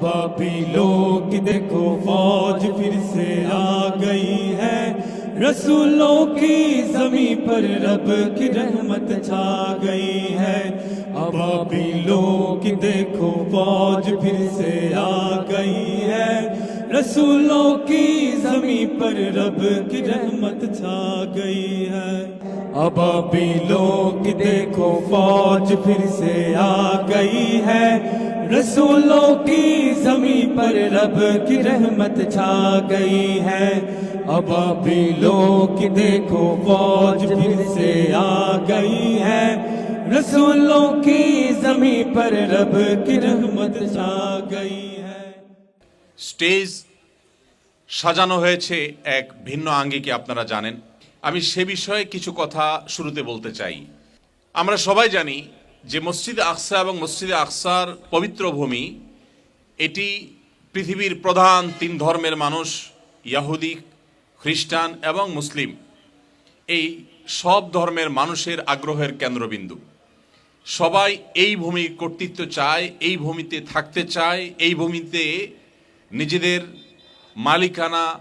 अबाबिलों की देखो फौज फिर से आ गई है। रसूलों की जमी पर रब की रहमत छा गई है। अबाबिलों की देखो फौज फिर से आ गई है। रसूलों की जमी पर रब की रहमत छा गई है। अब अबाबिलों की देखो फौज फिर से आ गई है। रसूलों की जमी पर रब की रहमत छा गई है अबाबिलों की देखो फौज फिर से आ गई है रसूलों की जमी पर रब की रहमत छा गई है স্টেজ সাজানো হয়েছে এক ভিন্ন আঙ্গিকে আপনারা জানেন আমি সে বিষয়ে কিছু কথা শুরুতে বলতে চাই আমরা সবাই জানি যে মসজিদে আকসা এবং মসজিদে আকসার পবিত্র ভূমি, এটি পৃথিবীর প্রধান তিন ধর্মের মানুষ, ইয়াহুদি, খ্রিস্টান এবং মুসলিম। এই সব ধর্মের মানুষের আগ্রহের কেন্দ্রবিন্দু। সবাই এই ভূমির কর্তৃত্ব চায়, এই ভূমিতে থাকতে চায়, এই ভূমিতে নিজেদের মালিকানা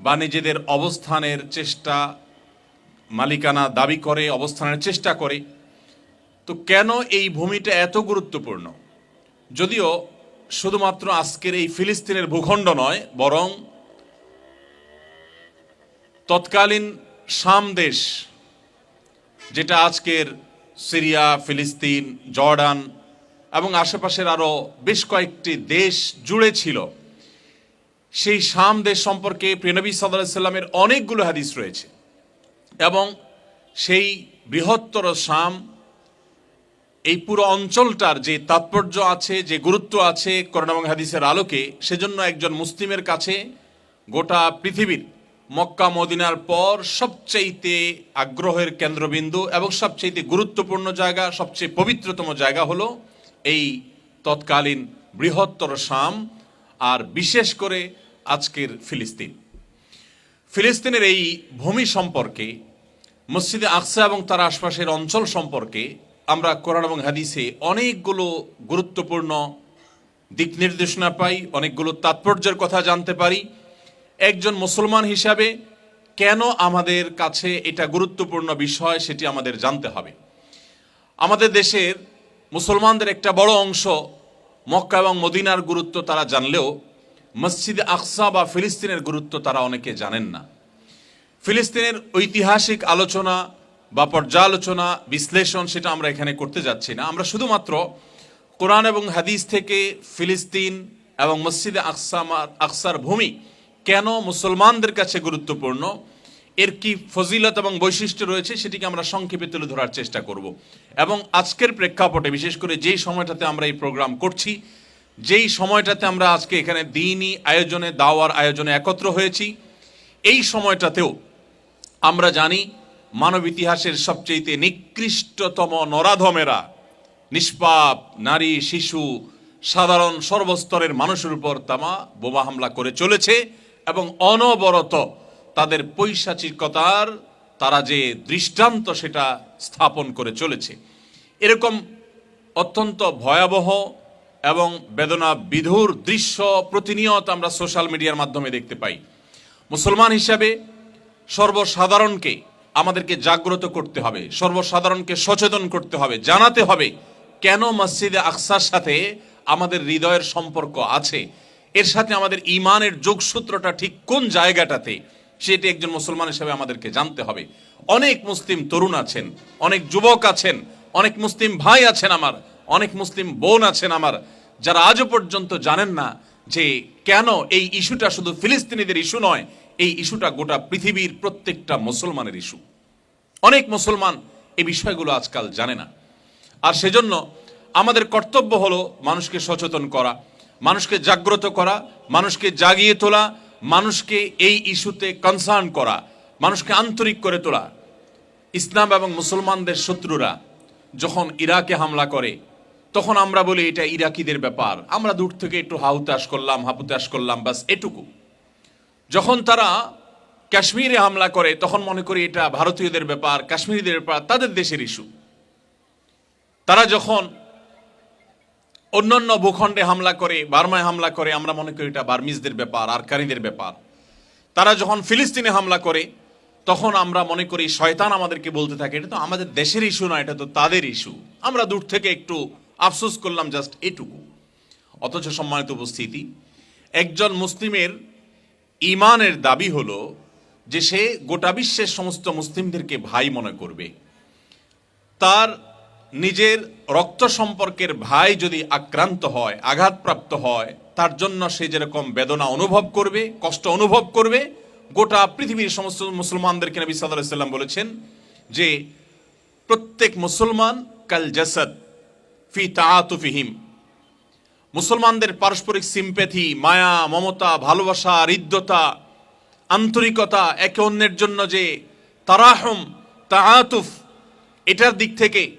বা নিজেদের অবস্থানের চেষ্টা মালিকানা দাবি করে, অবস্থানের চেষ্টা করে। তো কেন এই ভূমিটা এত গুরুত্বপূর্ণ? যদিও শুধুমাত্র আজকের এই ফিলিস্তিনের ভূখণ্ড নয়, বরং তৎকালীন শাম দেশ, যেটা আজকের সিরিয়া, ফিলিস্তিন, জর্ডান এবং আশেপাশের আরও বেশ কয়েকটি দেশ জুড়ে ছিল, সেই শাম দেশ সম্পর্কে প্রিয়নবী সাল্লামের অনেকগুলো হাদিস রয়েছে এবং সেই বৃহত্তর শাম এই পুরো অঞ্চলটার যে তাৎপর্য আছে, যে গুরুত্ব আছে করোনা এবং হাদিসের আলোকে, সেজন্য একজন মুসলিমের কাছে গোটা পৃথিবীর মক্কা, মদিনার পর সবচাইতে আগ্রহের কেন্দ্রবিন্দু এবং সবচাইতে গুরুত্বপূর্ণ জায়গা, সবচেয়ে পবিত্রতম জায়গা হলো এই তৎকালীন বৃহত্তর শাম আর বিশেষ করে আজকের ফিলিস্তিন। ফিলিস্তিনের এই ভূমি সম্পর্কে, মসজিদে আকসা এবং তার আশপাশের অঞ্চল সম্পর্কে আমরা কোরআন এবং হাদিসে অনেকগুলো গুরুত্বপূর্ণ দিক নির্দেশনা পাই, অনেকগুলো তাৎপর্যের কথা জানতে পারি। একজন মুসলমান হিসাবে কেন আমাদের কাছে এটা গুরুত্বপূর্ণ বিষয় সেটি আমাদের জানতে হবে। আমাদের দেশের মুসলমানদের একটা বড় অংশ মক্কা এবং মদিনার গুরুত্ব তারা জানলেও, মসজিদ আকসা বা ফিলিস্তিনের গুরুত্ব তারা অনেকে জানেন না। ফিলিস্তিনের ঐতিহাসিক আলোচনা বা পর্যালোচনা, বিশ্লেষণ সেটা আমরা এখানে করতে যাচ্ছি না। আমরা শুধুমাত্র কোরআন এবং হাদিস থেকে ফিলিস্তিন এবং মসজিদে আকসা আকসার ভূমি কেন মুসলমানদের কাছে গুরুত্বপূর্ণ, এর কি ফজিলত এবং বৈশিষ্ট্য রয়েছে সেটিকে আমরা সংক্ষেপে তুলে ধরার চেষ্টা করব। এবং আজকের প্রেক্ষাপটে, বিশেষ করে যেই সময়টাতে আমরা এই প্রোগ্রাম করছি, যেই সময়টাতে আমরা আজকে এখানে দিনই আয়োজনে, দাওয়ার আয়োজনে একত্র হয়েছি, এই সময়টাতেও আমরা জানি মানব ইতিহাসের সবচেয়ে নিকৃষ্টতম নরাধমেরা, নিষ্পাপ নারী, শিশু, সাধারণ সর্বস্তরের মানুষের উপর তামা, বোমা হামলা করে চলেছে এবং অনবরত তাদের পৈশাচিকতার, তারা যে দৃষ্টান্ত সেটা স্থাপন করে চলেছে। এরকম অত্যন্ত ভয়াবহ এবং বেদনা বিধুর দৃশ্য প্রতিনিয়ত আমরা সোশ্যাল মিডিয়ার মাধ্যমে দেখতে পাই। মুসলমান হিসাবে সর্বসাধারণকে আমাদেরকে জাগ্রত করতে হবে, সর্বসাধারণকে সচেতন করতে হবে, জানাতে হবে কেন মসজিদে আকসার সাথে আমাদের হৃদয়ের সম্পর্ক আছে। এর সাথে আমাদের ইমানের যোগসূত্রটা ঠিক কোন জায়গাটাতে, সেটি একজন মুসলমান হিসেবে আমাদেরকে জানতে হবে। অনেক মুসলিম তরুণ আছেন, অনেক যুবক আছেন, অনেক মুসলিম ভাই আছেন আমার, অনেক মুসলিম বোন আছেন আমার, যারা আজও পর্যন্ত জানেন না যে কেন এই ইস্যুটা শুধু ফিলিস্তিনিদের ইস্যু নয় এই ইস্যুটা গোটা পৃথিবীর প্রত্যেকটা মুসলমানের ইস্যু। অনেক মুসলমান এই বিষয়গুলো আজকাল জানে না। আর সেজন্য আমাদের কর্তব্য হলো মানুষকে সচেতন করা, মানুষকে জাগ্রত করা, মানুষকে জাগিয়ে তোলা, মানুষকে এই ইস্যুতে কনসার্ন করা, মানুষকে আন্তরিক করে তোলা। ইসলাম এবং মুসলমানদের শত্রুরা যখন ইরাকে হামলা করে, তখন আমরা বলি এটা ইরাকিদের ব্যাপার। আমরা দূর থেকে একটু হাউতাস করলাম হাপুতাস করলাম বাস এটুকু। যখন তারা কাশ্মীরে হামলা করে, তখন মনে করি এটা ভারতীয়দের ব্যাপার, কাশ্মীরিদের ব্যাপার, তাদের দেশের ইস্যু তারা যখন অন্যান্য ভূখণ্ডে হামলা করে, বার্মায় হামলা করে, আমরা মনে করি এটা বার্মিজদের ব্যাপার আরকানিদের ব্যাপার। তারা যখন ফিলিস্তিনে হামলা করে, তখন আমরা মনে করি শয়তান আমাদেরকে বলতে থাকে, এটা তো আমাদের দেশের ইস্যু না, এটা তো তাদের ইস্যু আমরা দূর থেকে একটু আফসোস করলাম জাস্ট এটুকু। অথচ সম্মানিত উপস্থিতি, একজন মুসলিমের ইমানের দাবি হলো যে সে গোটা বিশ্বের সমস্ত মুসলিমদেরকে ভাই মনে করবে। তার নিজের রক্ত সম্পর্কের ভাই যদি আক্রান্ত হয়, আঘাতপ্রাপ্ত হয়, তার জন্য সে যেরকম বেদনা অনুভব করবে, কষ্ট অনুভব করবে, গোটা পৃথিবীর সমস্ত মুসলমানদেরকে নবী সাল্লাহ সাল্লাম বলেছেন যে প্রত্যেক মুসলমান কাল জাসাদ ফি তাআতুফিহিম। মুসলমানদের পারস্পরিক সিম্প্যাথি মায়া, মমতা, ভালোবাসা, হৃদ্যতা, আন্তরিকতা, একে অন্যের জন্য যে তারাহম, তাআতুফ, এটার দিক থেকে,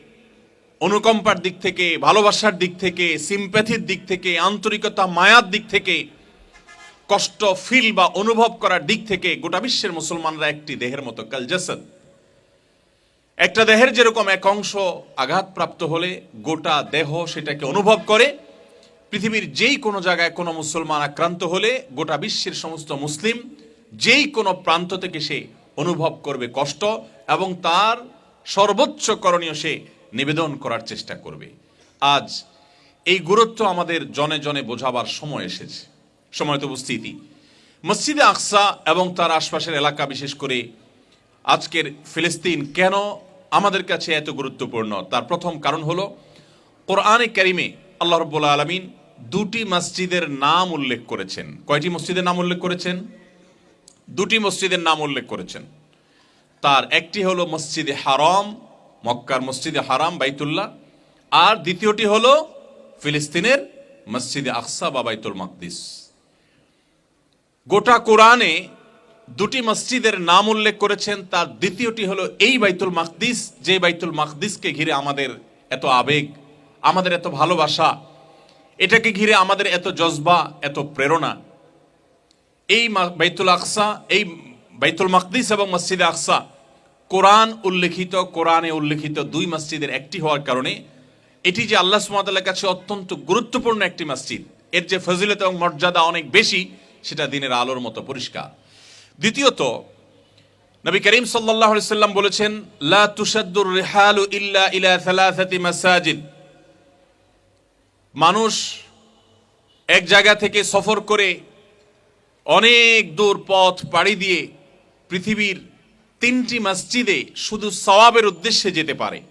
অনুকম্পার দিক থেকে, ভালোবাসার দিক থেকে সিম্প্যাথির দিক থেকে, আন্তরিকতা, মায়ার দিক থেকে, কষ্ট ফিল বা অনুভব করার দিক থেকে গোটা বিশ্বের মুসলমানরা একটি দেহের মতো, কাল একটা দেহের যেরকম এক অংশ আঘাতপ্রাপ্ত হলে গোটা দেহ সেটাকে অনুভব করে পৃথিবীর যেই কোনো জায়গায় কোনো মুসলমান আক্রান্ত হলে গোটা বিশ্বের সমস্ত মুসলিম যেই কোনো প্রান্ত থেকে সে অনুভব করবে কষ্ট এবং তার সর্বোচ্চ করণীয় সে নিবেদন করার চেষ্টা করবে। আজ এই গুরুত্ব আমাদের জনে জনে বোঝাবার সময় এসেছে। সময়ত উপস্থিতি। মসজিদে আকসা এবং তার আশপাশের এলাকা বিশেষ করে আজকের ফিলিস্তিন কেন আমাদের কাছে এত গুরুত্বপূর্ণ? তার প্রথম কারণ হলো, কোরআনে ক্যারিমে আল্লাহ রব্বুল আলমিন দুটি মসজিদের নাম উল্লেখ করেছেন। কয়টি মসজিদের নাম উল্লেখ করেছেন? দুটি মসজিদের নাম উল্লেখ করেছেন। তার একটি হলো মসজিদে হারাম, মক্কার মসজিদে হারাম, বাইতুল্লাহ। আর দ্বিতীয়টি হলো ফিলিস্তিনের মসজিদে আকসা বা বাইতুল মাকদিস। গোটা কোরআনে দুটি মসজিদের নাম উল্লেখ করেছেন। তার দ্বিতীয়টি হলো এই বাইতুল মাকদিস, যে বাইতুল মাকদিসকে ঘিরে আমাদের এত আবেগ, আমাদের এত ভালোবাসা এটাকে ঘিরে আমাদের এত জজবা, এত প্রেরণা। এই বাইতুল আকসা, এই বাইতুল মাকদিস এবং মসজিদে আকসা, কোরআন উল্লেখিত, কোরআনে উল্লেখিত দুই মসজিদের একটি হওয়ার কারণে, এটি যে আল্লাহ সুমাতাল্লাহ কাছে অত্যন্ত গুরুত্বপূর্ণ একটি মসজিদ, এর যে ফজিলত এবং মর্যাদা অনেক বেশি, সেটা দিনের আলোর মতো পরিষ্কার। দ্বিতীয়ত, নবী করিম আলাইহি সাল্লাম বলেছেন, লা তুশাদ্দুর রিহালু ইল্লা ইলা থালাথাতি মাসাজিদ। মানুষ এক জায়গা থেকে সফর করে অনেক দূর পথ পাড়ি দিয়ে পৃথিবীর তিনটি মসজিদে শুধু সওয়াবের উদ্দেশ্যে যেতে পারে।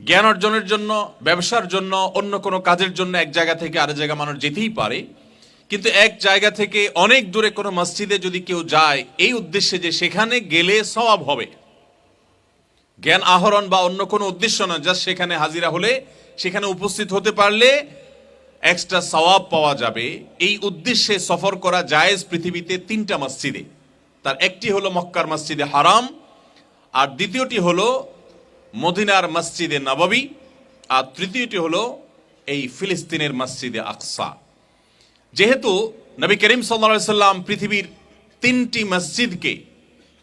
জ্ঞান অর্জনের জন্য, ব্যবসার জন্য, অন্য কোনো কাজের জন্য এক জায়গা থেকে আরেক জায়গা মানুষ যেতেই পারে। কিন্তু এক জায়গা থেকে অনেক দূরে কোনো মসজিদে যদি কেউ যায়, এই উদ্দেশ্যে যে সেখানে গেলে সওয়াব হবে। জ্ঞান আহরণ বা অন্য কোনো উদ্দেশ্য নয় জাস্ট সেখানে হাজিরা হলে, সেখানে উপস্থিত হতে পারলে এক্সট্রা সওয়াব পাওয়া যাবে। এই উদ্দেশ্যে সফর করা জায়েজ পৃথিবীতে তিনটা মসজিদে। তার একটি হলো মক্কার মসজিদে হারাম, আর দ্বিতীয়টি হলো মদিনার মসজিদে নববী, আর তৃতীয়টি হলো এই ফিলিস্তিনের মসজিদে আকসা। যেহেতু নবী করিম সাল্লা সাল্লাম পৃথিবীর তিনটি মসজিদকে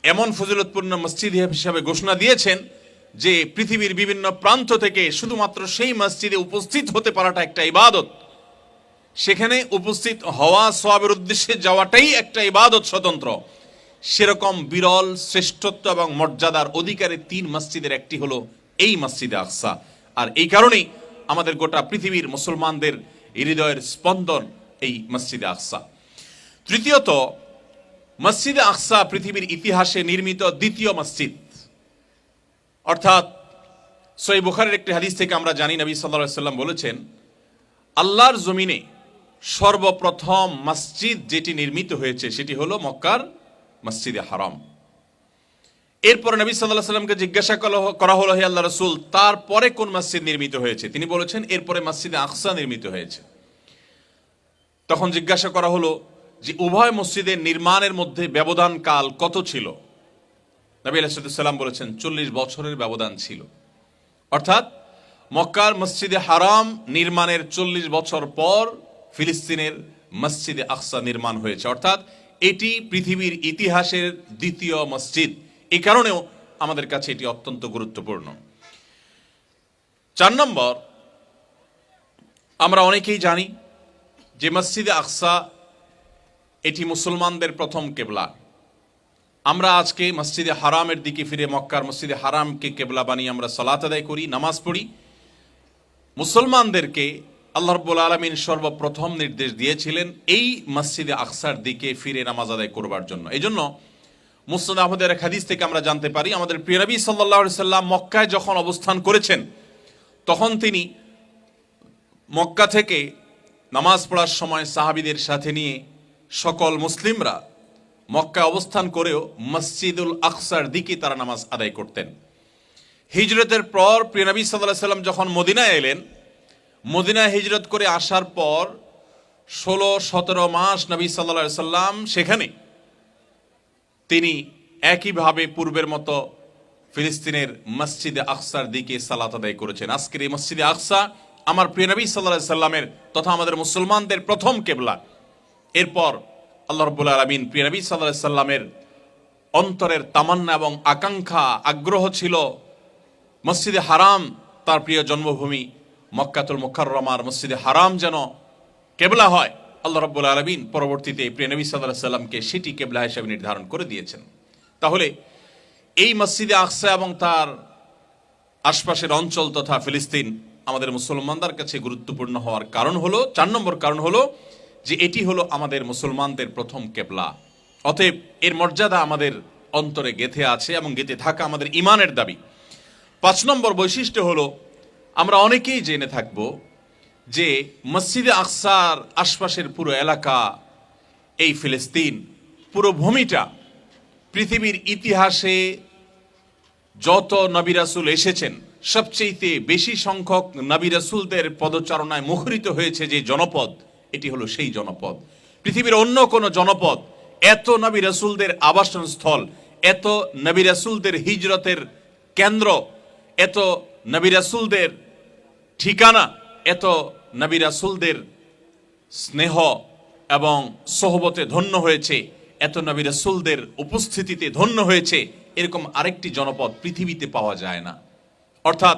এমন ফজিলতপূর্ণ মসজিদ হিসাবে ঘোষণা দিয়েছেন যে পৃথিবীর বিভিন্ন প্রান্ত থেকে শুধুমাত্র সেই মসজিদে উপস্থিত হতে পারাটা একটা ইবাদত। সেখানে উপস্থিত হওয়া সওয়াবের উদ্দেশ্যে যাওয়াটাই একটা ইবাদত স্বতন্ত্র। সেরকম বিরল, শ্রেষ্ঠত্ব এবং মর্যাদার অধিকারে তিন মসজিদের একটি হলো এই মসজিদে আকসা। আর এই কারণেই আমাদের গোটা পৃথিবীর মুসলমানদের হৃদয়ের স্পন্দন এই মসজিদে আকসা। তৃতীয়ত, মসজিদে আকসা পৃথিবীর ইতিহাসে নির্মিত দ্বিতীয় মসজিদ। অর্থাৎ সই বুখারের একটি হাদিস থেকে আমরা জানি, নবী সাল্লাহ সাল্লাম বলেছেন, আল্লাহর জমিনে সর্বপ্রথম মসজিদ যেটি নির্মিত হয়েছে সেটি হলো মক্কার মসজিদে হারাম। এরপর নবী সাল্লাহ সাল্লামকে জিজ্ঞাসা করা হলো, হে আল্লাহ রসুল তারপরে কোন মসজিদ নির্মিত হয়েছে? তিনি বলেছেন, এরপরে মসজিদে আকসা নির্মিত হয়েছে। তখন জিজ্ঞাসা করা হলো যে, উভয় মসজিদের নির্মাণের মধ্যে ব্যবধান কাল কত ছিল? নবী আলাইসাল্লাম বলেছেন, চল্লিশ বছরের ব্যবধান ছিল। অর্থাৎ মক্কার মসজিদে হারাম নির্মাণের চল্লিশ বছর পর ফিলিস্তিনের মসজিদে আকসা নির্মাণ হয়েছে। অর্থাৎ এটি পৃথিবীর ইতিহাসের দ্বিতীয় মসজিদ। এই কারণেও আমাদের কাছে এটি অত্যন্ত গুরুত্বপূর্ণ। চার নম্বর, আমরা অনেকেই জানি যে মসজিদে আকসা এটি মুসলমানদের প্রথম কেবলা। আমরা আজকে মসজিদে হারামের দিকে ফিরে, মক্কার মসজিদে হারামকে কেবলা বানিয়ে আমরা সলাত আদায় করি, নামাজ পড়ি। মুসলমানদেরকে আল্লাহ রব্বুল আলমিন সর্বপ্রথম নির্দেশ দিয়েছিলেন, এই মসজিদে আকসার দিকে ফিরে নামাজ আদায় করবার জন্য। এই জন্য মুসলিম আহমদের এক হাদিস থেকে আমরা জানতে পারি, আমাদের প্রিয় নবী সাল্লাহ সাল্লাম মক্কায় যখন অবস্থান করেছেন, তখন তিনি মক্কা থেকে নামাজ পড়ার সময় সাহাবিদের সাথে নিয়ে সকল মুসলিমরা মক্কা অবস্থান করেও মসজিদুল আকসার দিকে তারা নামাজ আদায় করতেন। হিজরতের পর প্রিয় নবী সাল্লাহ সাল্লাম যখন মদিনায় এলেন, মদিনায় হিজরত করে আসার পর ষোলো সতেরো মাস নবী সাল্লা সাল্লাম সেখানে তিনি একইভাবে পূর্বের মতো ফিলিস্তিনের মসজিদে আকসার দিকে সালাত আদায় করেছেন। আজকের এই মসজিদে আকসা আমার প্রিয় নবী সাল্লাহ সাল্লামের তথা আমাদের মুসলমানদের প্রথম কেবলা। এরপর আল্লাহ রব্বুল আলমিন, প্রিয় নবী সাল্লামের অন্তরের তামান্না এবং আকাঙ্ক্ষা, আগ্রহ ছিল মসজিদে হারাম, তার প্রিয় জন্মভূমি মক্কাতুল মুখাররমার মসজিদে হারাম যেন কেবলা হয়। আল্লাহ রব্বুল আলমিন পরবর্তীতে প্রিয় নবী সাল্লাহ সাল্লামকে সেটি কেবলা হিসেবে নির্ধারণ করে দিয়েছেন। তাহলে এই মসজিদে আকসা এবং তার আশপাশের অঞ্চল তথা ফিলিস্তিন আমাদের মুসলমানদের কাছে গুরুত্বপূর্ণ হওয়ার কারণ হলো, চার নম্বর কারণ হলো যে এটি হলো আমাদের মুসলমানদের প্রথম কেবলা। অতএব এর মর্যাদা আমাদের অন্তরে গেথে আছে এবং গেথে থাকা আমাদের ইমানের দাবি। পাঁচ নম্বর বৈশিষ্ট্য হলো, আমরা অনেকেই জেনে থাকব যে মসজিদে আকসার আশপাশের পুরো এলাকা, এই ফিলিস্তিন, পুরো ভূমিটা পৃথিবীর ইতিহাসে যত নবী রাসূল এসেছেন সবচেয়ে বেশি সংখ্যক নবী রাসূলদের পদচারণায় মুখরিত হয়েছে যে জনপদ এটি হলো সেই জনপদ। পৃথিবীর অন্য কোন জনপদ, এত নবী রাসূলদের আবাসন স্থল এত নবী রাসূলদের হিজরতের কেন্দ্র, এত নবী রাসূলদের ঠিকানা, এত নবী রাসূলদের স্নেহ এবং সহবতে ধন্য হয়েছে, এত নবী রাসূলদের উপস্থিতিতে ধন্য হয়েছে, এরকম আরেকটি জনপদ পৃথিবীতে পাওয়া যায় না। অর্থাৎ,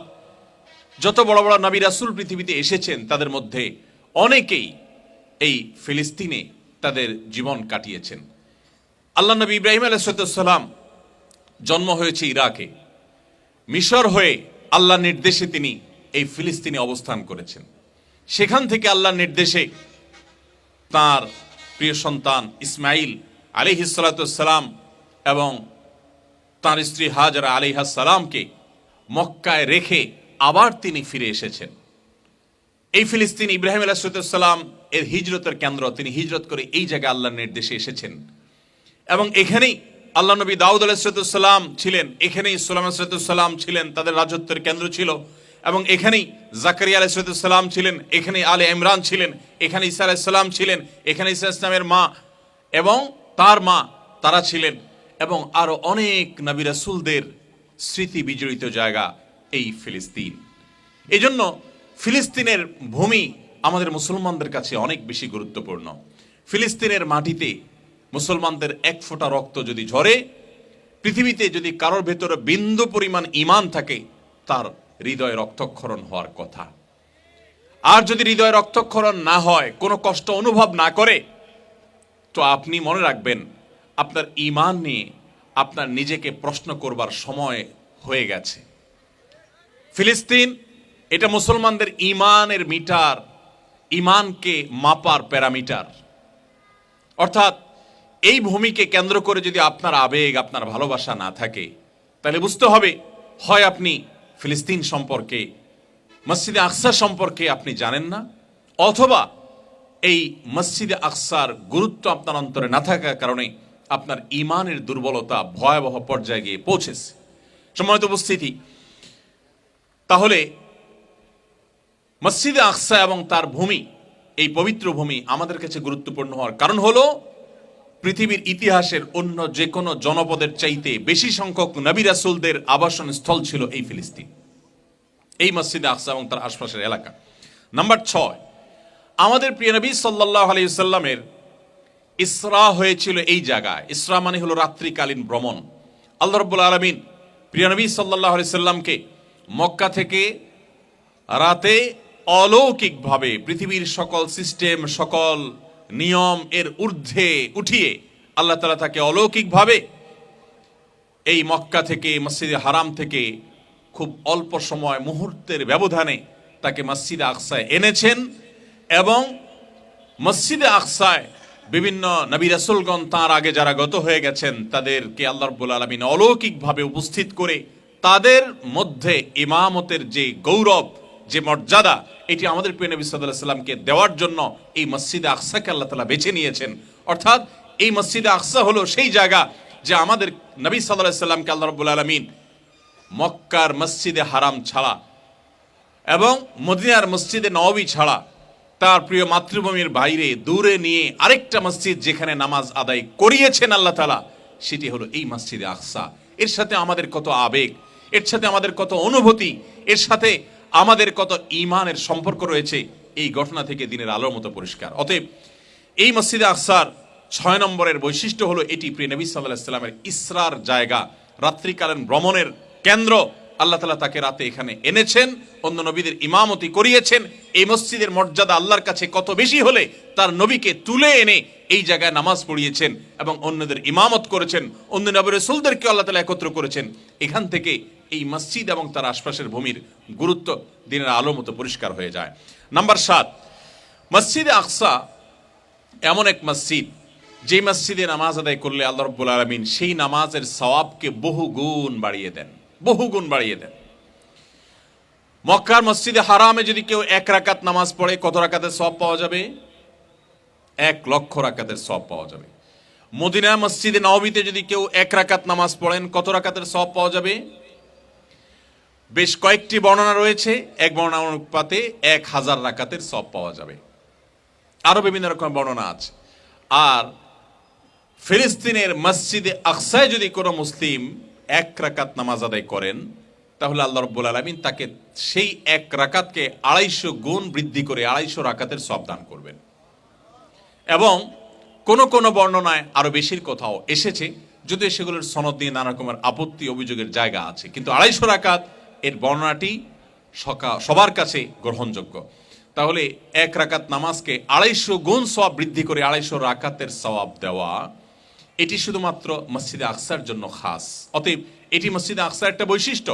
যত বড় বড় নবী রাসুল পৃথিবীতে এসেছেন, তাদের মধ্যে অনেকেই এই ফিলিস্তিনে তাদের জীবন কাটিয়েছেন। আল্লাহ নবী ইব্রাহিম আলাইসালাম জন্ম হয়েছে ইরাকে। মিশর হয়ে আল্লাহ নির্দেশে তিনি এই ফিলিস্তিনে অবস্থান করেছেন। সেখান থেকে আল্লাহ নির্দেশে তার প্রিয় সন্তান ইসমাইল আলী এবং তার স্ত্রী হাজরা আলী সালামকে মক্কায় রেখে আবার তিনি ফিরে এসেছেন। এই ফিলিস্তিন ইব্রাহিম আলাহিসাল্লাম এর হিজরতের কেন্দ্র, তিনি হিজরত করে এই জায়গায় আল্লাহর নির্দেশে এসেছেন। এবং এখানেই আল্লাহ নবী দাউদ আলাহিসাল্লাম ছিলেন, এখানেই সোলাম আলাহিসাল্লাম ছিলেন, তাদের রাজত্বের কেন্দ্র ছিল। এবং এখানেই জাকারিয়া আলাইসালাম ছিলেন এখানে আলে ইমরান ছিলেন, এখানে ইসা আলাইসাল্লাম ছিলেন, এখানে ইসা ইসলামের মা এবং তার মা, তারা ছিলেন। এবং আরও অনেক নবী রাসুলদের স্মৃতি বিজড়িত জায়গা এই ফিলিস্তিন। এই জন্য ফিলিস্তিনের ভূমি আমাদের মুসলমানদের কাছে অনেক বেশি গুরুত্বপূর্ণ। ফিলিস্তিনের মাটিতে মুসলমানদের এক ফোঁটা রক্ত যদি ঝরে, পৃথিবীতে যদি কারোর ভেতরে বিন্দু পরিমাণ ইমান থাকে, তার হৃদয় রক্তক্ষরণ হওয়ার কথা। আর যদি হৃদয়ে রক্তক্ষরণ না হয়, কোনো কষ্ট অনুভব না করে, তো আপনি মনে রাখবেন, আপনার ইমান নিয়ে আপনার নিজেকে প্রশ্ন করবার সময় হয়ে গেছে। ফিলিস্তিন, এটা মুসলমানদের ইমানের মিটার ইমানকে মাপার প্যারামিটার। অর্থাৎ এই ভূমিকে কেন্দ্র করে যদি আপনার আবেগ, আপনার ভালোবাসা না থাকে, তাহলে বুঝতে হবে, হয় আপনি ফিলিস্তিন সম্পর্কে, মসজিদে আকসা সম্পর্কে আপনি জানেন না, অথবা এই মসজিদে আকসার গুরুত্ব আপনার অন্তরে না থাকার কারণে আপনার ইমানের দুর্বলতা ভয়াবহ পর্যায়ে গিয়ে পৌঁছেছে। সম্মানিত উপস্থিতি, তাহলে মসজিদে আকসা এবং তার ভূমি, এই পবিত্র ভূমি আমাদের কাছে গুরুত্বপূর্ণ হওয়ার কারণ হলো, পৃথিবীর ইতিহাসের অন্য যে কোনো জনপদের চাইতে বেশি সংখ্যক নবী রাসুলদের আবাসন স্থল ছিল এই ফিলিস্তিন, এই মসজিদে আকসা এবং তার আশপাশের এলাকা। নাম্বার ছয়, আমাদের প্রিয় নবী সাল্লাহ আলাইসাল্লামের ইসরা হয়েছিল এই জায়গায়। ইসরা মানে হলো রাত্রিকালীন ভ্রমণ। আল্লাহ রব্বুল আলমিন প্রিয় নবী সাল্লাহ আলাইসাল্লামকে মক্কা থেকে রাতে অলৌকিকভাবে পৃথিবীর সকল সিস্টেম, সকল নিয়ম এর ঊর্ধ্বে উঠিয়ে আল্লাহ তালা তাকে অলৌকিকভাবে এই মক্কা থেকে, মসজিদে হারাম থেকে খুব অল্প সময় মুহূর্তের ব্যবধানে তাকে মসজিদে আকসায় এনেছেন এবং মসজিদে আকসায় বিভিন্ন নবী রাসুলগণ তাঁর আগে যারা গত হয়ে গেছেন তাদেরকে আল্লাহ রব্বুল আলমিন অলৌকিকভাবে উপস্থিত করে তাদের মধ্যে ইমামতের যে গৌরব যে মর্যাদা এটি আমাদের প্রিয় নবী সাল্লাহ সাল্লামকে দেওয়ার জন্য এই মসজিদে আকসাকে আল্লাহ তালা বেছে নিয়েছেন। অর্থাৎ এই মসজিদে আকসা হলো সেই জায়গা যে আমাদের নবী সাল্লাহ সাল্লামকে আল্লাহ রব্বুল আলমিন মক্কার মসজিদে হারাম ছাড়া এবং মদিনার মসজিদে নবী ছাড়া তার প্রিয় মাতৃভূমির বাইরে দূরে নিয়ে আরেকটা মসজিদ যেখানে নামাজ আদায় করিয়েছেন আল্লাহ তালা সেটি হলো এই মসজিদে আকসা। এর সাথে আমাদের কত আবেগ, এর সাথে আমাদের কত অনুভূতি, এর সাথে আমাদের কত ইমানের সম্পর্ক রয়েছে, এই ঘটনা থেকে দিনের আলোর মতো পরিষ্কার। অতএব এই মসজিদে আকসার ছয় নম্বরের বৈশিষ্ট্য হলো, এটি প্রিয় নবী সাল্লাহ ইসরার জায়গা, রাত্রিকালীন ভ্রমণের কেন্দ্র। আল্লাহ তালা তাকে রাতে এখানে এনেছেন, অন্য নবীদের ইমামতি করিয়েছেন। এই মসজিদের মর্যাদা আল্লাহর কাছে কত বেশি হলে তার নবীকে তুলে এনে এই জায়গায় নামাজ পড়িয়েছেন এবং অন্যদের ইমামত করেছেন, অন্য নবী রসুলদেরকে আল্লাহ তালা একত্র করেছেন। এখান থেকে এই মসজিদ এবং তার আশপাশের ভূমির গুরুত্ব দিনের আলো মতো পরিষ্কার হয়ে যায়। নাম্বার সাত, মসজিদে আকসা এমন এক মসজিদ যে মসজিদে নামাজ আদায় করলে আল্লাহ রব্বুল আলমিন সেই নামাজের সওয়াবকে বহু গুণ বাড়িয়ে দেন বহু গুণ বাড়িয়ে দেন। মক্কার মসজিদে হারামে যদি কেউ এক রাকাত নামাজ পড়ে, কত রাকাতের সব পাওয়া যাবে? এক লক্ষ রাকাতের সব পাওয়া যাবে। মদিনা মসজিদে নবীতে যদি কেউ এক রাকাত নামাজ পড়েন, কত রাকাতের সব পাওয়া যাবে? বেশ কয়েকটি বর্ণনা রয়েছে। এক বর্ণনা অনুপাতে এক হাজার রাকাতের সব পাওয়া যাবে। আরও বিভিন্ন রকম বর্ণনা আছে। আর ফিলিস্তিনের মসজিদে আকসায় যদি কোনো মুসলিম এক রাকাত নামাজ আদায় করেন, তাহলে আল্লাহ রব্বুল আলমিন তাকে সেই এক রাকাতকে আড়াইশো গুণ বৃদ্ধি করে আড়াইশো রাকাতের সব দান করবেন। এবং কোন কোন বর্ণনায় আরও বেশির কোথাও এসেছে, যদিও সেগুলোর সনদ নিয়ে নানা রকমের আপত্তি, অভিযোগের জায়গা আছে। কিন্তু আড়াইশো রাকাত এর বর্ণনাটি সকা, সবার কাছে গ্রহণযোগ্য। তাহলে এক রাকাত নামাজকে আড়াইশো গুণ সওয়াব বৃদ্ধি করে আড়াইশো রাকাতের সওয়াব দেওয়া, এটি শুধুমাত্র মসজিদে আকসার জন্য খাস। অতএব এটি মসজিদে আকসার একটা বৈশিষ্ট্য।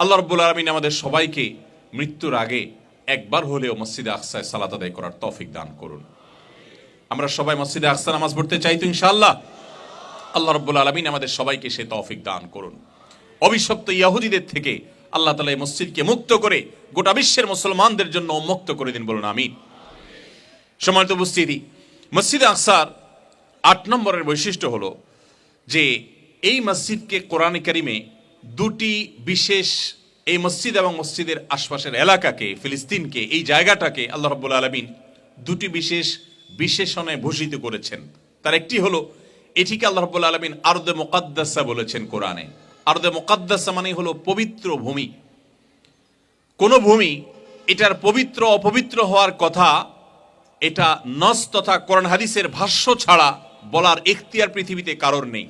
আল্লাহ রব্বুল আলমিন আমাদের সবাইকে মৃত্যুর আগে একবার হলেও মসজিদে আকসায় সালাত আদায় করার তৌফিক দান করুন। আমরা সবাই মসজিদে আকসা নামাজ পড়তে চাই তো ইনশাআল্লাহ? আল্লাহ রব্বুল আলমিন আমাদের সবাইকে সে তৌফিক দান করুন। অভিশপ্ত ইয়াহুদিদের থেকে আল্লাহ তালা এই মসজিদকে মুক্ত করে গোটা বিশ্বের মুসলমানদের জন্য মুক্ত করে দিন বলুন, আমিন। সম্মানিত উপস্থিতি, মসজিদে আকসার আট নম্বরের বৈশিষ্ট্য হলো যে এই মসজিদকে কোরআন কারিমে দুটি বিশেষ এই মসজিদ এবং মসজিদের আশপাশের এলাকাকে, ফিলিস্তিনকে, এই জায়গাটাকে আল্লাহ রব্বুল আলমিন দুটি বিশেষ বিশেষণে ভূষিত করেছেন। তার একটি হলো, এটিকে আল্লাহ রব্বুল আলমিন আরদে মোকাদ্দাসা বলেছেন কোরআনে। আরদে মোকাদ্দাসা মানে হলো পবিত্র ভূমি। কোন ভূমি এটার পবিত্র, অপবিত্র হওয়ার কথা, এটা নস তথা কোরআন হাদিসের ভাষ্য ছাড়া বলার এখতিয়ার পৃথিবীতে কারোর নেই।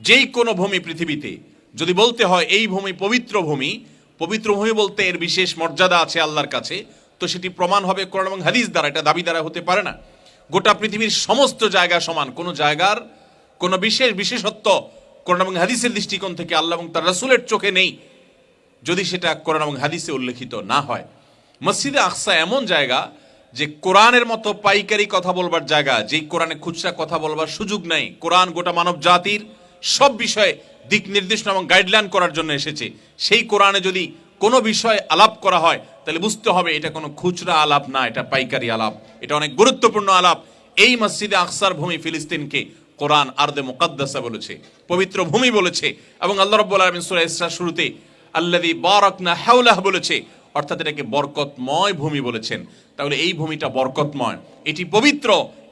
যেই কোনো ভূমি পৃথিবীতে, যদি বলতে হয় এই ভূমি পবিত্র ভূমি পবিত্র ভূমি বলতে এর বিশেষ মর্যাদা আছে আল্লাহর কাছে, তো সেটি প্রমাণ হবে কোরআন এবং হাদিস দ্বারা, এটা দাবি দ্বারা হতে পারে না। গোটা পৃথিবীর সমস্ত জায়গা সমান, কোনো জায়গার কোনো বিশেষ বিশেষত্ব কোরআন এবং হাদিসের দৃষ্টিকোণ থেকে আল্লাহ এবং তার রাসূলের চোখে নেই। যদি সেটা কোরআন এবং হাদিসে উল্লেখিত না হয়। মসজিদে আকসা এমন জায়গা যে কোরআনের মতো পাইকারি কথা বলবার জায়গা, যেই কোরআনে খুচরা কথা বলবার সুযোগ নেই। কোরআন গোটা মানব জাতির সব বিষয়ে দিক নির্দেশনা এবং গাইডলাইন করার জন্য এসেছে। সেই কোরআনে যদি কোনো বিষয় আলাপ করা হয়, তাহলে বুঝতে হবে এটা কোনো খুচরা আলাপ না, এটা পাইকারি আলাপ। এটা অনেক গুরুত্বপূর্ণ আলাপ। এই মসজিদে আকসার ভূমি ফিলিস্তিনকে কোরআন আরদে মুকাদ্দাসা বলেছে, পবিত্র ভূমি বলেছে এবং আল্লাহ রাব্বুল আলামিন সূরা ইসরা শুরুতে আল্লাযী বারাকনা হাওলাহ বলেছে, অর্থাৎ এটাকে বরকতময় ভূমি বলেছেন। তাহলে এই ভূমিটা বরকতময়। এটি পবিত্র,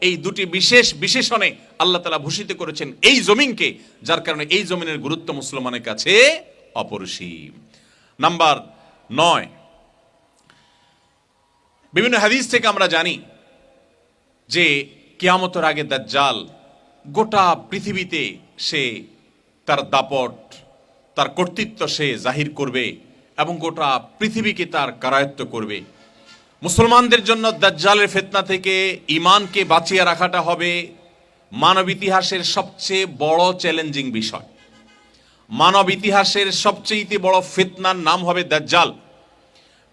এই দুটি বিশেষ বিশেষণে আল্লাহ তালা ভূষিত করেছেন এই জমিনকে, যার কারণে এই জমিনের গুরুত্ব মুসলমানের কাছে অপরিসীম। নাম্বার নয়, বিভিন্ন হাদিস থেকে আমরা জানি যে কিয়ামতের আগে দাজ্জাল গোটা পৃথিবীতে সে তার দাপট, তার কর্তৃত্ব সে জাহির করবে এবং গোটা পৃথিবীকে তার কারায়ত্ত করবে। মুসলমানদের জন্য দাজ্জালের ফেতনা থেকে ইমানকে বাঁচিয়ে রাখাটা হবে মানব ইতিহাসের সবচেয়ে বড় চ্যালেঞ্জিং বিষয়। মানব ইতিহাসের সবচেয়ে বড় ফেতনার নাম হবে দাজ্জাল।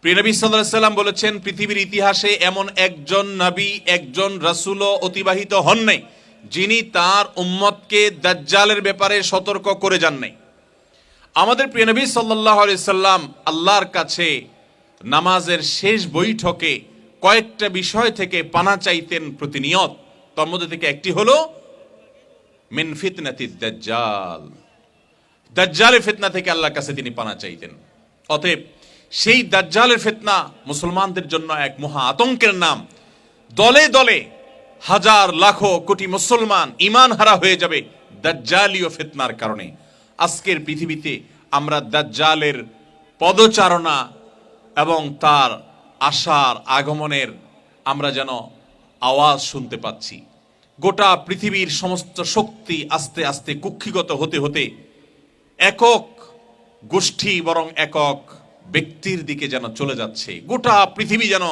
প্রিয়নবী সাল্লাম বলেছেন, পৃথিবীর ইতিহাসে এমন একজন নবী, একজন রাসূলও অতিবাহিত হন নাই। যিনি তার উম্মতকে দাজ্জালের ব্যাপারে সতর্ক করে যান নাই। আমাদের প্রিয়নবী সাল্লাহ সাল্লাম আল্লাহর কাছে নামাজের শেষ বৈঠকে কয়েকটা বিষয় থেকে পানা চাইতেন প্রতিনিয়ত। তার মধ্যে থেকে একটি হলো, মিন ফিতনাতি দাজ্জাল। দাজ্জালের ফিতনা থেকে আল্লাহর কাছে তিনি পানা চাইতেন। অতএব সেই দাজ্জালের ফিতনা মুসলমানদের জন্য এক মহা আতঙ্কের নাম। দলে দলে হাজার, লাখো, কোটি মুসলমান ইমান হারা হয়ে যাবে দাজ্জালীয় ফিতনার কারণে। আজকের পৃথিবীতে আমরা দাজ্জালের পদচারণা এবং তার আশার আগমনের আমরা যেন আওয়াজ শুনতে পাচ্ছি। গোটা পৃথিবীর সমস্ত শক্তি আস্তে আস্তে কুক্ষিগত হতে হতে একক গোষ্ঠী বরং একক ব্যক্তির দিকে যেন চলে যাচ্ছে। গোটা পৃথিবী যেন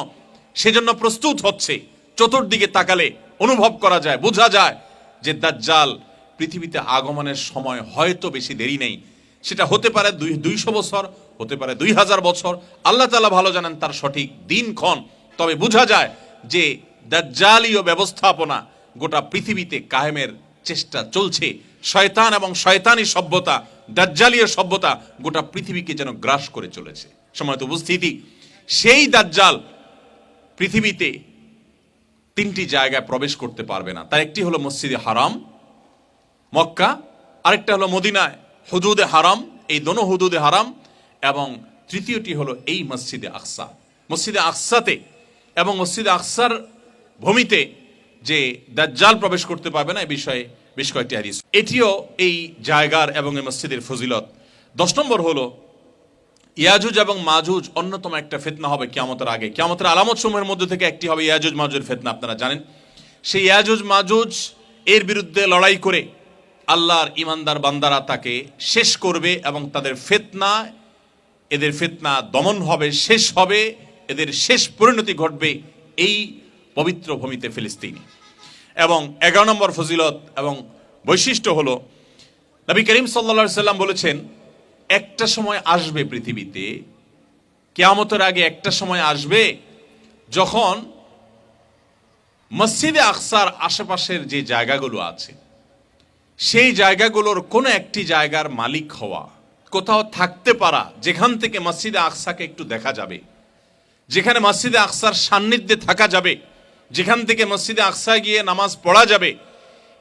সেজন্য প্রস্তুত হচ্ছে। চতুর্দিকে তাকালে অনুভব করা যায়, বোঝা যায় যে দাজ্জাল পৃথিবীতে আগমনের সময় হয়তো বেশি দেরি নেই। সেটা হতে পারে দুই, দুইশো বছর, হতে পারে দুই হাজার বছর। আল্লাহ তালা ভালো জানেন তার সঠিক দিনক্ষণ তবে বোঝা যায় যে দাজ্জালীয় ব্যবস্থাপনা গোটা পৃথিবীতে কায়েমের চেষ্টা চলছে। শয়তান এবং শয়তানি সভ্যতা, দাজ্জালীয় সভ্যতা গোটা পৃথিবীকে যেন গ্রাস করে চলেছে। সময়ত উপস্থিতি, সেই দাজ্জাল পৃথিবীতে তিনটি জায়গায় প্রবেশ করতে পারবে না। তার একটি হলো মসজিদে হারাম, মক্কা, আরেকটা হলো মদিনায়। হুদুদে হারাম, এই দোনো হুদুদে হারাম, এবং তৃতীয়টি হলো এই মসজিদে আকসা। মসজিদে আকসাতে এবং মসজিদে আকসার ভূমিতে যে দাজ্জাল প্রবেশ করতে পারবে না এই বিষয়ে বেশ কয়েকটি হাদিস। এটিও এই জায়গার এবং এই মসজিদের ফজিলত। দশ নম্বর হলো ইয়াজুজ এবং মাজুজ অন্যতম একটা ফেতনা হবে কিয়ামতের আগে। কিয়ামতের আলামত সমূহের মধ্যে থেকে একটি হবে ইয়াজুজ মাজুজের ফেতনা, আপনারা জানেন। সেই ইয়াজুজ মাজুজ এর বিরুদ্ধে লড়াই করে আল্লাহর ইমানদার বান্দারা তাকে শেষ করবে এবং তাদের ফেতনা, এদের ফেতনা দমন হবে, শেষ হবে, এদের শেষ পরিণতি ঘটবে এই পবিত্র ভূমিতে ফিলিস্তিনি। এবং এগারো নম্বর ফজিলত এবং বৈশিষ্ট্য হলো, নবী করিম সাল্লা সাল্লাম বলেছেন একটা সময় আসবে পৃথিবীতে, কেয়ামতের আগে একটা সময় আসবে যখন মসজিদে আকসার আশেপাশের যে জায়গাগুলো আছে, সেই জায়গাগুলোর কোনো একটি জায়গার মালিক হওয়া, কোথাও থাকতে পারা, যেখান থেকে মসজিদে আকসাকে একটু দেখা যাবে, যেখানে মসজিদে আকসার সান্নিধ্যে থাকা যাবে, যেখান থেকে মসজিদে আকসা গিয়ে নামাজ পড়া যাবে,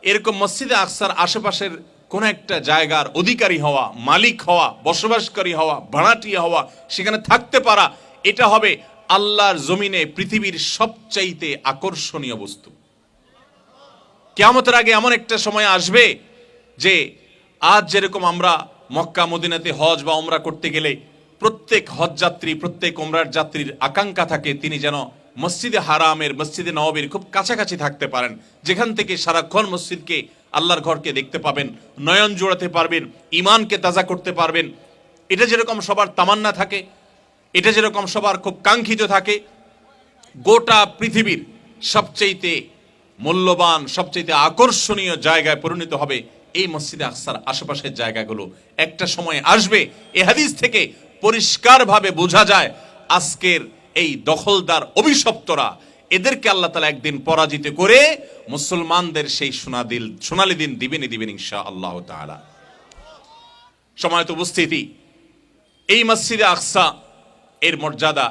এরকম মসজিদে আকসার আশেপাশের কোন একটা জায়গার অধিকারী হওয়া, মালিক হওয়া, বসবাসকারী হওয়া, ভাড়াটিয়া হওয়া, সেখানে থাকতে পারা, এটা হবে আল্লাহর জমিনে পৃথিবীর সবচাইতে আকর্ষণীয় বস্তু। কেয়ামতের আগে এমন একটা সময় আসবে যে আজ যেরকম আমরা মক্কা, মদিনাতে হজ বা ওমরা করতে গেলে প্রত্যেক হজ যাত্রী প্রত্যেক ওমরার যাত্রীর আকাঙ্ক্ষা থাকে, তিনি যেন মসজিদে হারামের, মসজিদে নবাবের খুব কাছাকাছি থাকতে পারেন। যেখান থেকে সারাক্ষণ মসজিদকে আল্লাহর ঘরকে দেখতে পাবেন, নয়ন জোড়াতে পারবেন ইমানকে তাজা করতে পারবেন। এটা যেরকম সবার তামান্না থাকে, এটা যেরকম সবার খুব কাঙ্ক্ষিত থাকে, গোটা পৃথিবীর সবচেয়েতে মূল্যবান সবচেয়ে আকর্ষণীয় জায়গায় পরিণত হবে এই মসজিদে আকসার আশেপাশের জায়গাগুলো। একটা সময় আসবে, এ হাদিস থেকে পরিষ্কারভাবে বোঝা যায়, আজকের এই দখলদার অভিশপ্তরা এদেরকে আল্লাহ তালা একদিন পরাজিত করে মুসলমানদের সেই সোনাদিল সোনালি দিন দিবেনই দিবেন ইনশা আল্লাহ তাআলা। সময়ত উপস্থিতি, এই মসজিদে আকসা এর মর্যাদা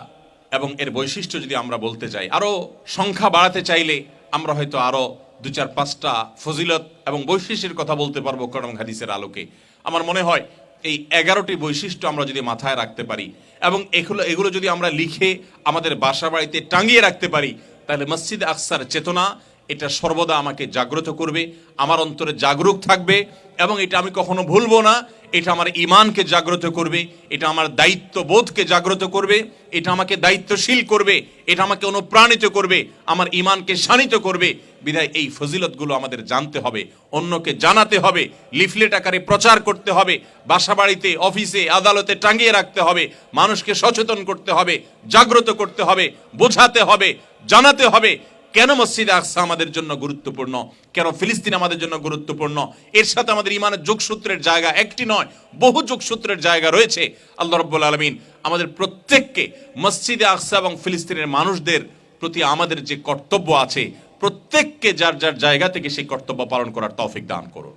এবং এর বৈশিষ্ট্য যদি আমরা বলতে চাই, আরও সংখ্যা বাড়াতে চাইলে আমরা হয়তো আরও দু চার পাঁচটা ফজিলত এবং বৈশিষ্ট্যের কথা বলতে পারব করম হাদিসের আলোকে। আমার মনে হয় এই এগারোটি বৈশিষ্ট্য আমরা যদি মাথায় রাখতে পারি এবং এগুলো এগুলো যদি আমরা লিখে আমাদের বাসা বাড়িতে টাঙিয়ে রাখতে পারি তাহলে মসজিদ আকসার চেতনা এটা সর্বদা আমাকে জাগ্রত করবে, আমার অন্তরে জাগরুক থাকবে, এবং এটা আমি কখনো ভুলবো না, এটা আমার ইমানকে জাগ্রত করবে, এটা আমার দায়িত্ববোধকে জাগ্রত করবে, এটা আমাকে দায়িত্বশীল করবে, এটা আমাকে অনুপ্রাণিত করবে, আমার ইমানকে শানিত করবে। বিধায় এই ফজিলতগুলো আমাদের জানতে হবে, অন্যকে জানাতে হবে, লিফলেট আকারে প্রচার করতে হবে বাসা বাড়িতে অফিসে, আদালতে টাঙিয়ে রাখতে হবে, মানুষকে সচেতন করতে হবে, জাগ্রত করতে হবে, বোঝাতে হবে, জানাতে হবে কেন মসজিদে আকসা আমাদের জন্য গুরুত্বপূর্ণ? কেন ফিলিস্তিন আমাদের জন্য গুরুত্বপূর্ণ? এর সাথে আমাদের ইমানের যোগসূত্রের জায়গা একটি নয়, বহু যোগসূত্রের জায়গা রয়েছে। আল্লাহ রব্বুল আলমিন আমাদের প্রত্যেককে মসজিদে আকসা এবং ফিলিস্তিনের মানুষদের প্রতি আমাদের যে কর্তব্য আছে, প্রত্যেককে যার যার জায়গা থেকে সেই কর্তব্য পালন করার তৌফিক দান করুন।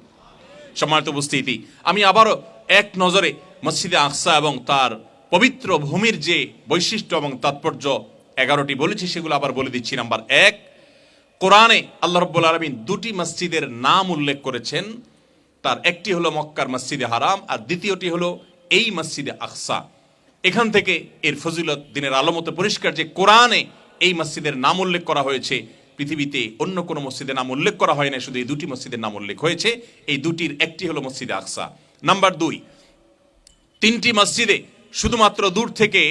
সম্মানিত উপস্থিতি, আমি আবারও এক নজরে মসজিদে আকসা এবং তার পবিত্র ভূমির যে বৈশিষ্ট্য এবং তাৎপর্য এগারোটি বলেছি, সেগুলো আবার বলে দিচ্ছি। নাম্বার এক কোরআনে আল্লাহ রব্বুল আলমিন দুটি মসজিদের নাম উল্লেখ করেছেন। তার একটি হলো মক্কার মসজিদে হারাম আর দ্বিতীয়টি হলো এই মসজিদে আকসা। এখান থেকে এর ফজিলত দিনের আলমতে পরিষ্কার যে কোরআনে এই মসজিদের নাম উল্লেখ করা হয়েছে, পৃথিবীতে অন্য কোনো মসজিদের নাম উল্লেখ করা হয় না শুধু এই দুটি মসজিদের নাম উল্লেখ হয়েছে। এই দুটির একটি হলো মসজিদে আকসা। নাম্বার দুই, তিনটি মসজিদে শুধুমাত্র দূর থেকে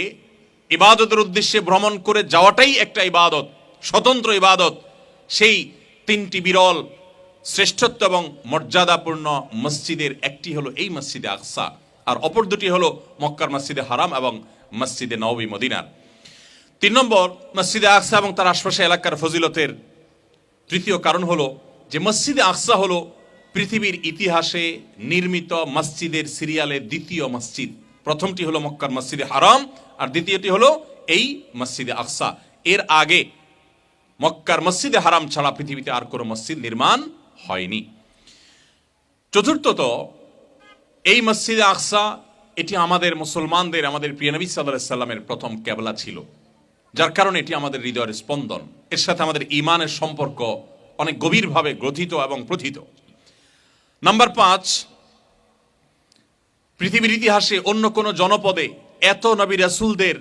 ইবাদতের উদ্দেশ্যে ভ্রমণ করে যাওয়াটাই একটা ইবাদত, স্বতন্ত্র ইবাদত। সেই তিনটি বিরল, শ্রেষ্ঠত্ব এবং মর্যাদাপূর্ণ মসজিদের একটি হলো এই মসজিদে আকসা, আর অপর দুটি হলো মক্কার মসজিদে হারাম এবং মসজিদে নবী মদিনার। তিন নম্বর, মসজিদে আকসা এবং তার আশপাশে এলাকার ফজিলতের তৃতীয় কারণ হলো যে মসজিদে আকসা হলো পৃথিবীর ইতিহাসে নির্মিত মসজিদের সিরিয়ালে দ্বিতীয় মসজিদ। প্রথমটি হলো মক্কার মসজিদে হারাম, আর দ্বিতীয়টি হলো এই মসজিদে আকসা। এর আগে মক্কার মসজিদে হারাম ছাড়া পৃথিবীতে আর কোনো মসজিদ নির্মাণ হয়নি। চতুর্থত, এই মসজিদে আকসা, এটি আমাদের মুসলমানদের, আমাদের প্রিয় নবী সাল্লামের প্রথম কেবলা ছিল, যার কারণে এটি আমাদের হৃদয়ের স্পন্দন। এর সাথে আমাদের ইমানের সম্পর্ক অনেক গভীরভাবে গ্রথিত এবং প্রথিত। নাম্বার পাঁচ, পৃথিবীর ইতিহাসে অন্য কোনো জনপদে এত নবী রাসুলদের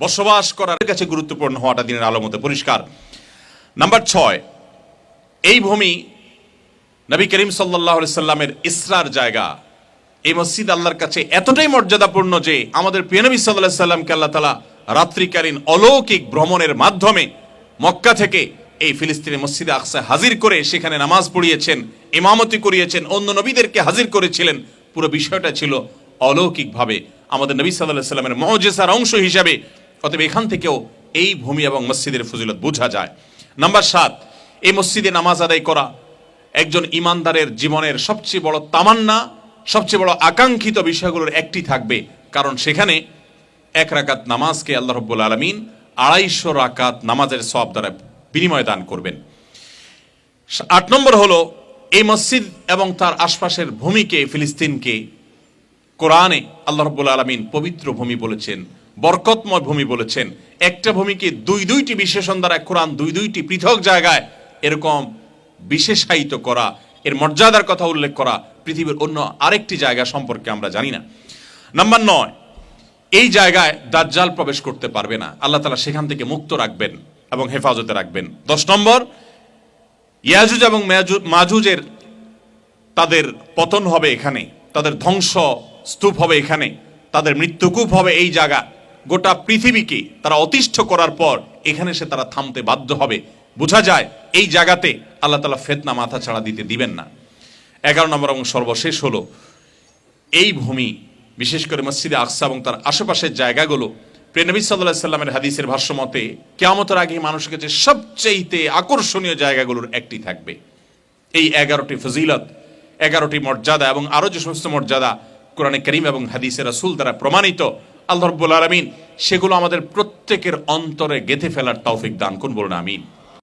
বসবাস করার কাছে গুরুত্বপূর্ণ হওয়াটা দিনের আলোমতে পরিষ্কার। নাম্বার ছয়, এই ভূমি নবী করিম সাল্লাহ সাল্লামের ইসরার জায়গা। এই মসজিদ আল্লাহর কাছে এতটাই মর্যাদাপূর্ণ যে আমাদের প্রিয় নবী সাল্লাহ সাল্লামকে আল্লাহ তালা রাত্রিকালীন অলৌকিক ভ্রমণের মাধ্যমে মক্কা থেকে এই ফিলিস্তিনি মসজিদে আকসা হাজির করে সেখানে নামাজ পড়িয়েছেন, ইমামতি করিয়েছেন, অন্য নবীদেরকে হাজির করেছিলেন। পুরো বিষয়টা ছিল অলৌকিকভাবে। আমাদের নবী সাল্লাহ সাল্লামের মহজেসার অংশ হিসাবে অতএব এখান থেকেও এই ভূমি এবং মসজিদের ফজিলত বোঝা যায়। নাম্বার সাত, এই মসজিদে নামাজ আদায় করা একজন ইমানদারের জীবনের সবচেয়ে বড় তামান্না, সবচেয়ে বড় আকাঙ্ক্ষিত বিষয়গুলোর একটি থাকবে। কারণ সেখানে এক রাকাত নামাজকে আল্লাহ রব্বুল আলমিন আড়াইশো রাকাত নামাজের সব দ্বারা বিনিময় দান করবেন। আট নম্বর হলো, এই মসজিদ এবং তার আশপাশের ভূমিকে, ফিলিস্তিনকে কোরআনে আল্লাহ রব্বুল আলমিন পবিত্র ভূমি বলেছেন। বরকতময় ভূমি বলেছেন। একটা ভূমিকে দুই দুইটি বিশেষণ দ্বারা কোরআন দুই দুইটি পৃথক জায়গায় এরকম বিশেষায়িত করা, এর মর্যাদার কথা উল্লেখ করা পৃথিবীর অন্য আরেকটি জায়গা সম্পর্কে আমরা জানি না। নাম্বার নয়, এই জায়গায় দাজ্জাল প্রবেশ করতে পারবে না। আল্লাহ তালা সেখান থেকে মুক্ত রাখবেন এবং হেফাজতে রাখবেন। দশ নম্বর, ইয়াজুজ এবং মাজুজের তাদের পতন হবে এখানে, তাদের ধ্বংস স্তূপ হবে এখানে, তাদের মৃত্যুকূপ হবে এই জায়গা। গোটা পৃথিবীকে তারা অতিষ্ঠ করার পর এখানে সে তারা থামতে বাধ্য হবে। বোঝা যায়, এই জায়গাতে আল্লাহ তালা ফেতনা মাথা ছাড়া দিতে দিবেন না। এগারো নম্বর এবং সর্বশেষ হলো, এই ভূমি, বিশেষ করে মসজিদে আকসা এবং তার আশেপাশের জায়গাগুলো প্রেনবী সাল্লাহ সাল্লামের হাদিসের ভাষ্যমতে কেয়ামতের আগে মানুষের কাছে সবচেয়ে আকর্ষণীয় জায়গাগুলোর একটি থাকবে। এই এগারোটি ফজিলত, এগারোটি মর্যাদা এবং আরও যে সমস্ত মর্যাদা কোরআনে করিম এবং হাদিসের রাসূল দ্বারা প্রমাণিত আল্লাহ রব্বুল আলমিন সেগুলো আমাদের প্রত্যেকের অন্তরে গেঁথে ফেলার তৌফিক দান কোন বলুন আমিন।